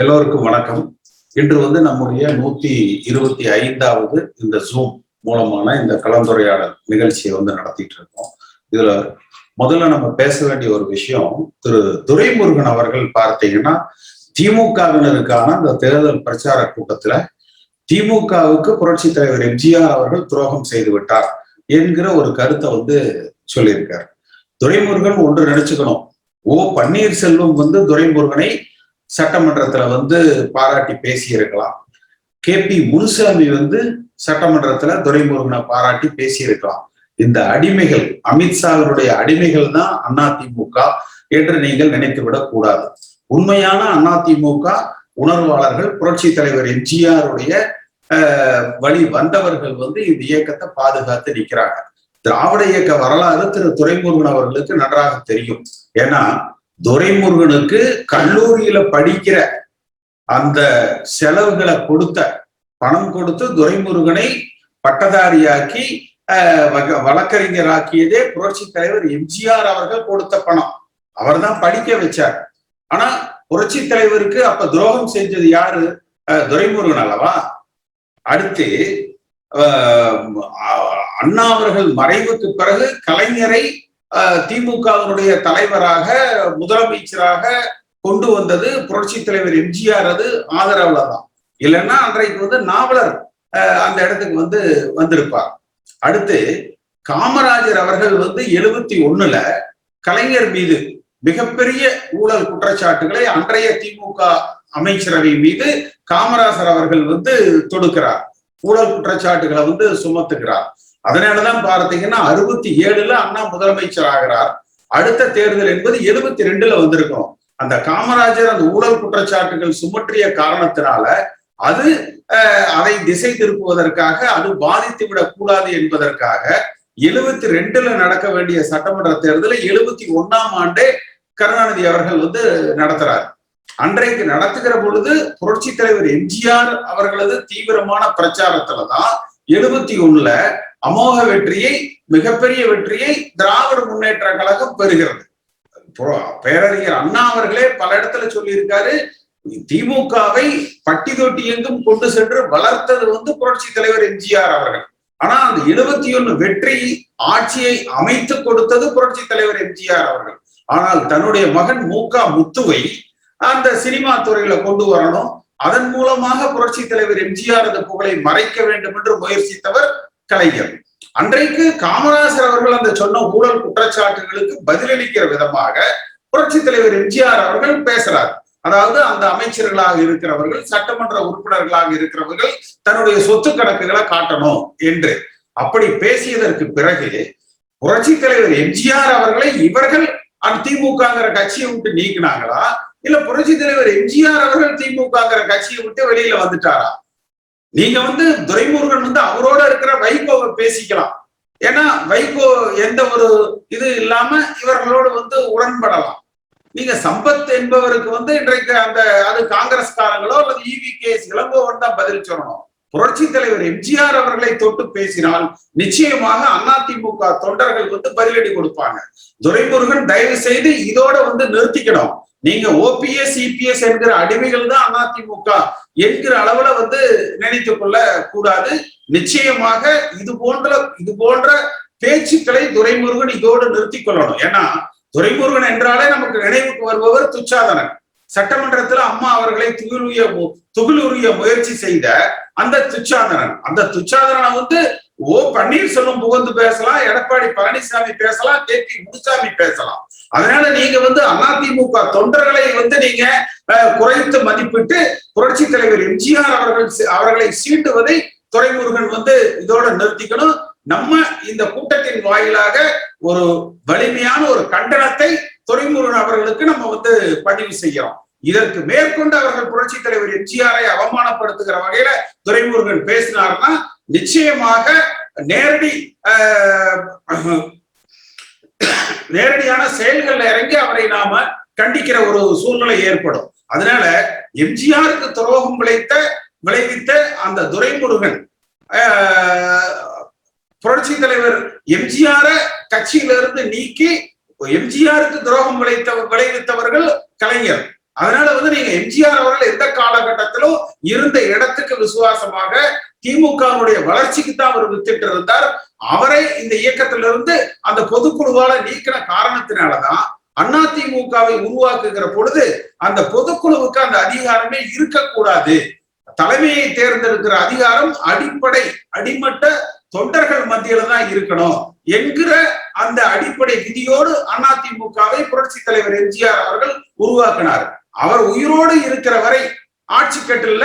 எல்லோருக்கும் வணக்கம். இன்று வந்து நம்முடைய நூத்தி இருபத்தி ஐந்தாவது இந்த ஜூம் மூலமான இந்த கலந்துரையாடல் நிகழ்ச்சியை வந்து நடத்திட்டு இருக்கோம். இதுல முதல்ல நம்ம பேச வேண்டிய ஒரு விஷயம் திரு துரைமுருகன் அவர்கள் பார்த்தீங்கன்னா திமுகவினருக்கான அந்த தேர்தல் பிரச்சார கூட்டத்துல திமுகவுக்கு புரட்சி தலைவர் எம்ஜிஆர் அவர்கள் துரோகம் செய்து விட்டார் என்கிற ஒரு கருத்தை வந்து சொல்லியிருக்கார். துரைமுருகன் ஒன்று நினைச்சுக்கணும். ஓ பன்னீர்செல்வம் வந்து துரைமுருகனை சட்டமன்றத்துல வந்து பாராட்டி பேசியிருக்கலாம். கே பி முனுசாமி வந்து சட்டமன்றத்துல துரைமுருகனை பாராட்டி பேசியிருக்கலாம். இந்த அடிமைகள் அமித்ஷாவினுடைய அடிமைகள் தான் அதிமுக என்று நீங்கள் நினைத்துவிடக் கூடாது. உண்மையான அதிமுக உணர்வாளர்கள் புரட்சி தலைவர் எம்ஜிஆருடைய வழி வந்தவர்கள் வந்து இந்த இயக்கத்தை பாதுகாத்து நிற்கிறாங்க திராவிட இயக்க வரலாறு திரு துரைமுருகன் அவர்களுக்கு நன்றாக தெரியும். ஏன்னா துரைமுருகனுக்கு கல்லூரியில படிக்கிற அந்த செலவுகளை கொடுத்த பணம் கொடுத்து துரைமுருகனை பட்டதாரியாக்கி வழக்கறிஞராக்கியதே புரட்சி தலைவர் எம்ஜிஆர் அவர்கள் கொடுத்த பணம். அவர் தான் படிக்க வச்சார். ஆனா புரட்சி தலைவருக்கு அப்ப துரோகம் செஞ்சது யாரு? துரைமுருகன் அல்லவா? அடுத்து அண்ணா அவர்கள் மறைவுக்கு பிறகு கலைஞரை திமுகவினுடைய தலைவராக முதலமைச்சராக கொண்டு வந்தது புரட்சி தலைவர் எம்ஜிஆர். அது ஆதரவுல தான். இல்லைன்னா அன்றைக்கு வந்து நாவலர் அந்த இடத்துக்கு வந்து வந்திருப்பார். அடுத்து காமராஜர் அவர்கள் வந்து எழுபத்தி ஒண்ணுல கலைஞர் மீது மிகப்பெரிய ஊழல் குற்றச்சாட்டுகளை அன்றைய திமுக அமைச்சரவை மீது காமராசர் அவர்கள் வந்து தொடுக்கிறார். ஊழல் குற்றச்சாட்டுகளை வந்து சுமத்துகிறார். அதனாலதான் பார்த்தீங்கன்னா அறுபத்தி ஏழுல அண்ணா முதலமைச்சர் ஆகிறார். அடுத்த தேர்தல் என்பது எழுபத்தி ரெண்டுல வந்திருக்கணும் அந்த காமராஜர் அந்த ஊழல் குற்றச்சாட்டுகள் சுமற்றிய காரணத்தினால அது அதை திசை திருப்புவதற்காக அது பாதித்து விடக்கூடாது என்பதற்காக எழுபத்தி ரெண்டுல நடக்க வேண்டிய சட்டமன்ற தேர்தலை எழுபத்தி ஒன்னாம் ஆண்டே கருணாநிதி அவர்கள் வந்து நடத்துறார். அன்றைக்கு நடத்துகிற பொழுது புரட்சி தலைவர் எம்ஜிஆர் அவர்களது தீவிரமான பிரச்சாரத்துலதான் எழுபத்தி ஒண்ணுல அமோக வெற்றியை மிகப்பெரிய வெற்றியை திராவிட முன்னேற்ற கழகம் பெறுகிறது. பேரறிஞர் அண்ணா அவர்களே பல இடத்துல சொல்லியிருக்காரு திமுகவை பட்டி தொட்டி எங்கும் கொண்டு சென்று வளர்த்தது வந்து புரட்சி தலைவர் எம்ஜிஆர் அவர்கள். ஆனா அந்த எழுபத்தி ஒண்ணு வெற்றி ஆட்சியை அமைத்து கொடுத்தது புரட்சி தலைவர் எம்ஜிஆர் அவர்கள். ஆனால் தன்னுடைய மகன் மூகா முத்துவை அந்த சினிமா துறையில கொண்டு வரணும். அதன் மூலமாக புரட்சி தலைவர் எம்ஜிஆர் அந்த புகழை மறைக்க வேண்டும் என்று முயற்சித்தவர் கலைஞர். அன்றைக்கு காமராசர் அவர்கள் அந்த சொன்ன ஊழல் குற்றச்சாட்டுகளுக்கு பதிலளிக்கிற விதமாக புரட்சி தலைவர் எம்ஜிஆர் அவர்கள் பேசுறார். அதாவது அந்த அமைச்சர்களாக இருக்கிறவர்கள் சட்டமன்ற உறுப்பினர்களாக இருக்கிறவர்கள் தன்னுடைய சொத்து கணக்குகளை காட்டணும் என்று. அப்படி பேசியதற்கு பிறகு புரட்சி தலைவர் எம்ஜிஆர் அவர்களை இவர்கள் அந்த திமுகங்கிற கட்சியை விட்டு நீக்கினாங்களா? இல்ல புரட்சி தலைவர் எம்ஜிஆர் அவர்கள் திமுகங்கிற கட்சியை விட்டு வெளியில வந்துட்டாரா? நீங்க வந்து துரைமுருகன் வந்து அவரோட இருக்கிற வைகோவை பேசிக்கலாம். ஏன்னா வைகோ எந்த ஒரு இது இல்லாம இவர்களோடு வந்து உடன்படலாம். நீங்க சம்பத் என்பவருக்கு வந்து இன்றைக்கு அந்த அது காங்கிரஸ்காரங்களோ அல்லது இவி கே இளங்கோவன் தான் பதில் சொல்லணும். புரட்சி தலைவர் எம்ஜிஆர் அவர்களை தொட்டு பேசினால் நிச்சயமாக அதிமுக தொண்டர்கள் வந்து பதிலடி கொடுப்பாங்க. துரைமுருகன் தயவு செய்து இதோட வந்து நிறுத்திக்கணும். நீங்க ஓபிஎஸ் சிபிஎஸ் என்கிற அடிமைகள் தான் அதிமுக என்கிற அளவுல வந்து நினைத்து கொள்ள கூடாது. நிச்சயமாக இது போன்ற இது போன்ற பேச்சுக்களை துரைமுருகன் இதோடு நிறுத்தி கொள்ளணும். ஏன்னா துரைமுருகன் என்றாலே நமக்கு நினைவுக்கு வருபவர் துச்சாதனன். சட்டமன்றத்துல அம்மா அவர்களை துகிலுரிய துகிலுரிய முயற்சி செய்த அந்த துச்சாதனன். அந்த துச்சாதனனை வந்து ஓ பன்னீர்செல்வம் புகழ்ந்து பேசலாம் எடப்பாடி பழனிசாமி பேசலாம் கே பி முனுசாமி பேசலாம். அதனால நீங்க வந்து அதிமுக தொண்டர்களை வந்து நீங்க குறைத்து மதிப்பிட்டு புரட்சி தலைவர் எம்ஜிஆர் அவர்கள் அவர்களை சீட்டுவதை துரைமுருகன் வந்து இதோட நிறுத்திக்கணும். நம்ம இந்த கூட்டத்தின் வாயிலாக ஒரு வலிமையான ஒரு கண்டனத்தை துறைமுருகன் அவர்களுக்கு நம்ம வந்து பதிவு செய்யறோம். இதற்கு மேற்கொண்டு அவர்கள் புரட்சி தலைவர் எம்ஜிஆரை அவமானப்படுத்துகிற வகையில துரைமுருகன் பேசினார்னா நிச்சயமாக நேரடி நேரடியான செயல்கள்ல இறங்கி அவரை நாம கண்டிக்கிற ஒரு சூழ்நிலை ஏற்படும். அதனால எம்ஜிஆருக்கு துரோகம் விளைத்த விளைவித்த அந்த துரைமுருகன் புரட்சி தலைவர் எம்ஜிஆர கட்சியிலிருந்து நீக்கி எம்ஜிஆருக்கு துரோகம் விளைத்த விளைவித்தவர்கள் கலைஞர். அதனால வந்து நீங்க எம்ஜிஆர் அவர்கள் எந்த காலகட்டத்திலும் இருந்த இடத்துக்கு விசுவாசமாக திமுகவுடைய வளர்ச்சிக்கு தான் அவர் வித்திட்டு இருந்தார் அவரை இந்த இயக்கத்திலிருந்து அந்த பொதுக்குழுவால நீக்கின காரணத்தினாலதான் அதிமுகவை உருவாக்குகிற பொழுது அந்த பொதுக்குழுவுக்கு அந்த அதிகாரமே இருக்கக்கூடாது. தலைமையை தேர்ந்தெடுக்கிற அதிகாரம் அடிப்படை அடிமட்ட தொண்டர்கள் மத்தியில தான் இருக்கணும் என்கிற அந்த அடிப்படை விதியோடு அதிமுகவை புரட்சி தலைவர் எம்ஜிஆர் அவர்கள் உருவாக்கினார். அவர் உயிரோடு இருக்கிற வரை ஆட்சி கட்டில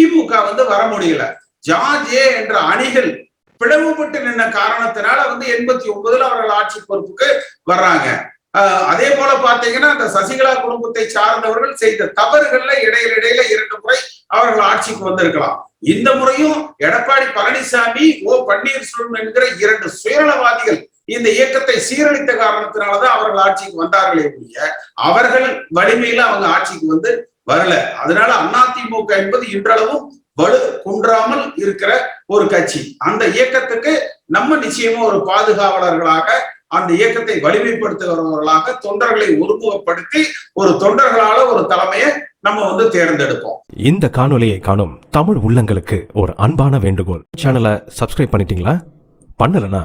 திமுக வந்து வர முடியல. ஜார்ஜ் ஏ என்ற அணிகள் பிளவுபட்டு நின்ன காரணத்தினால வந்து எண்பத்தி ஒன்பதுல அவர்கள் ஆட்சி பொறுப்புக்கு வர்றாங்க. ஆஹ் அதே போல பாத்தீங்கன்னா அந்த சசிகலா குடும்பத்தை சார்ந்தவர்கள் செய்த தவறுகள்ல இடையில இடையில இரண்டு முறை அவர்கள் ஆட்சிக்கு வந்திருக்கலாம். இந்த முறையும் எடப்பாடி பழனிசாமி ஓ பன்னீர்செல்வம் என்கிற இரண்டு சுயநலவாதிகள் இந்த இயக்கத்தை சீரழித்த காரணத்தினாலதான் அவர்கள் ஆட்சிக்கு வந்தார்களே ஒழிய அவர்கள் வலிமையில அவங்க ஆட்சிக்கு வந்து வரல. அதனால அதிமுக என்பது இன்றளவும் வலு குன்றாமல் இருக்கிற ஒரு கட்சி. அந்த இயக்கத்துக்கு நம்ம நிச்சயமா ஒரு பாதுகாவலர்களாக அந்த இயக்கத்தை வலிமைப்படுத்துகிறவர்களாக தொண்டர்களை ஒருமுகப்படுத்தி ஒரு தொண்டர்களால ஒரு தலைமையை நம்ம வந்து தேர்ந்தெடுப்போம். இந்த காணொலியை காணும் தமிழ் உள்ளங்களுக்கு ஒரு அன்பான வேண்டுகோள். சேனலை சப்ஸ்கிரைப் பண்ணிட்டீங்களா? பண்ணலன்னா